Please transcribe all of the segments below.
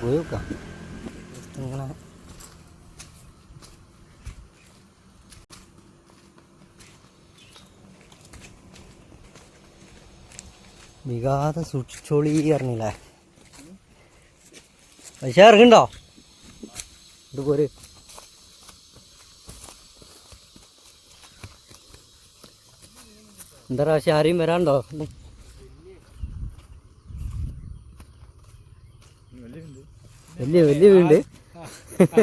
പോയി നോക്കാം ഇങ്ങനെ. വികാതെ സൂക്ഷിച്ചോളി അറിഞ്ഞില്ലേ? പൈസ ഇറങ്ങണ്ടോ ഇത് പോര്. എന്താ പ്രാവശ്യം ആരെയും വരാണ്ടോ വലിയ വലിയ വീണ്ട്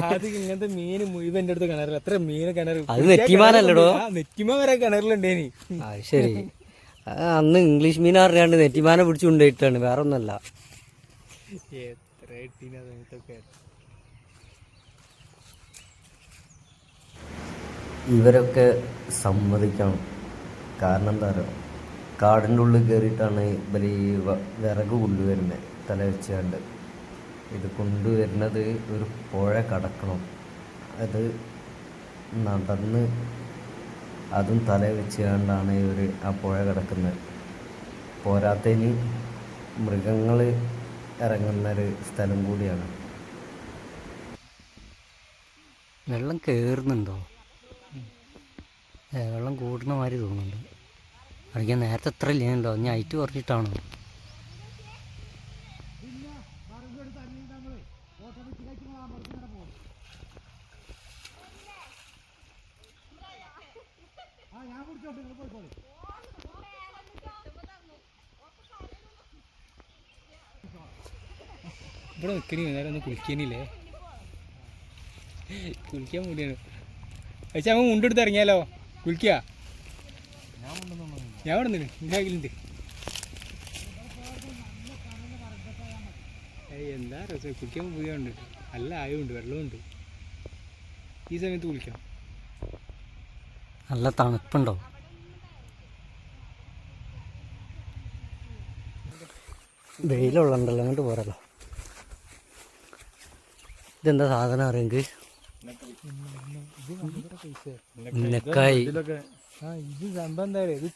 ആദ്യം ഇങ്ങനത്തെ മീൻ മുഴുവൻ എന്റെ അടുത്ത് കിണറിൽ എത്ര മീൻ കിണർ അത് നെറ്റിമാനല്ലടോ? നെറ്റിമാൻ വരെ കിണറിലുണ്ടേനി. ആ ശരി. അന്ന് ഇംഗ്ലീഷ് മീൻ അറിയാണ്ട് നെറ്റിമാനെ പിടിച്ചുകൊണ്ടിട്ടാണ് കൊണ്ടുപോയിട്ടാണ് വേറെ ഒന്നല്ല എത്ര ഇട്ടീനാ സമയത്തൊക്കെ ഇവരൊക്കെ സമ്മതിക്കണം. കാരണം എന്താ പറയുക കാടിന്റെ ഉള്ളിൽ കയറിയിട്ടാണ് ഇവർ ഈ വിറക് കൊണ്ടുവരുന്നത് തല വെച്ചുകൊണ്ട് ഇത് കൊണ്ടുവരുന്നത് ഒരു പുഴ കടക്കണം. അത് നടന്ന് അതും തല വെച്ച് കണ്ടാണ് ഇവർ ആ പുഴ കിടക്കുന്നത്. പോരാത്തതിന് മൃഗങ്ങൾ ഇറങ്ങുന്നൊരു സ്ഥലം കൂടിയാണ്. വെള്ളം കയറുന്നുണ്ടോ വെള്ളം കൂടുന്ന മാതിരി തോന്നുന്നുണ്ട്. അടിക്കാൻ നേരത്തെ എത്ര ഇല്ലേണ്ടോ ഞാൻ ഐറ്റ് കുറച്ചിട്ടാണോ? ഇവിടെ നിൽക്കണി നേരം ഒന്ന് കുളിക്കാനില്ലേ കുളിക്കാൻ മുടിയാണ്. പക്ഷെ അവൻ മുണ്ടെടുത്ത് ഇറങ്ങിയാലോ? കുളിക്കുക ഞാൻ ഇവിടെ നിന്ന് എന്റെ കയ്യിലുണ്ട് എന്താ രസം? കുളിക്കാൻ പോയുണ്ട് നല്ല ആയുണ്ട് വെള്ളമുണ്ട്. ഈ സമയത്ത് കുളിക്കാം. നല്ല തണുപ്പുണ്ടോ? വെയിലുള്ളണ്ടല്ലോ അങ്ങോട്ട് പോരല്ലോ ഇതെന്താ സാധനം അറിയെങ്കിൽ ഉന്നക്കായി ഇത്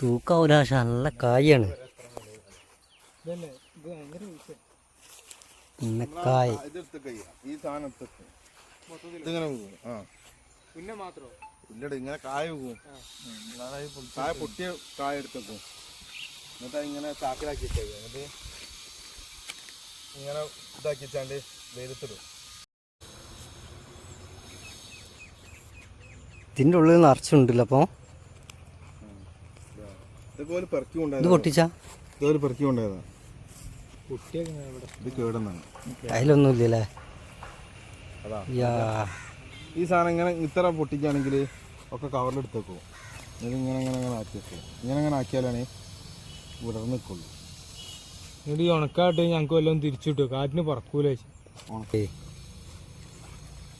തൂക്കാവൂല പക്ഷെ നല്ല കായാണ്. ഉന്നക്കായ് ഇങ്ങനെ കായ കായ പൊട്ടിയ കായ എടുത്തേക്കും. എന്നിട്ട് ഇങ്ങനെ ചാക്കിലാക്കി എന്നിട്ട് ഇങ്ങനെ ഇതാക്കി വെച്ചാണ്ട് വെയിലത്തിടും. ഇതിന്റെ ഉള്ളിൽ നിറച്ചുണ്ടല്ലോ അപ്പോൾ. ഇതുപോലെ പെറുക്കി ഇത് കൊണ്ടായത് പൊട്ടിച്ചാ? ഇതുപോലെ പെറുക്കി കൊണ്ടായതാ കുട്ടിയൊക്കെ ഇവിടെ ഇത് കേടുന്നാണ് അതിലൊന്നും ഇല്ലല്ലേ അതാ. യാ. ഈ സാധനം ഇങ്ങനെ ഇത്ര പൊട്ടിക്കുകയാണെങ്കിൽ ഒക്കെ കവറിലെടുത്തേക്കും. ഇത് ഇങ്ങനെ ഇങ്ങനെ ഇങ്ങനെ ആക്കി വെക്കും. ഇങ്ങനെ ഇങ്ങനെ ആക്കിയാലാണ് വിടർന്ന് നിൽക്കുള്ളൂ എന്നിട്ട് ഈ ഉണക്കാട്ട് ഞങ്ങൾക്ക് വല്ലതും തിരിച്ചു കിട്ടും? കാറ്റിന് പറക്കൂല ഉണക്കേ.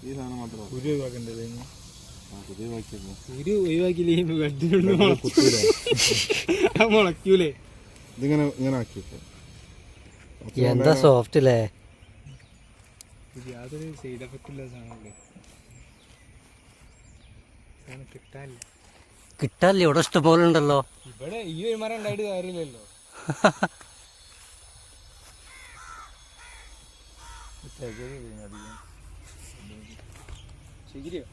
ഈ സാധനം മാത്രം ഒഴിവാക്കണ്ടത് ഒഴിവാക്കിയില്ലേ? ഇതിങ്ങനെ ഇങ്ങനെ ആക്കി എന്താ സോഫ്റ്റ് അല്ലേ യാതൊരു സൈഡ് എഫക്റ്റ് ഇല്ല സാധനമല്ലേ? സാധനം കിട്ടാനില്ല. കിട്ടാല്ലേ ഇവിടെ ഇഷ്ടപോലെ ഉണ്ടല്ലോ. ഇവിടെ ഈ ഒരു മരം ഉണ്ടായിട്ട് കാര്യമില്ലല്ലോ. Tercih edeyim ya bir gün. Çekiliyor.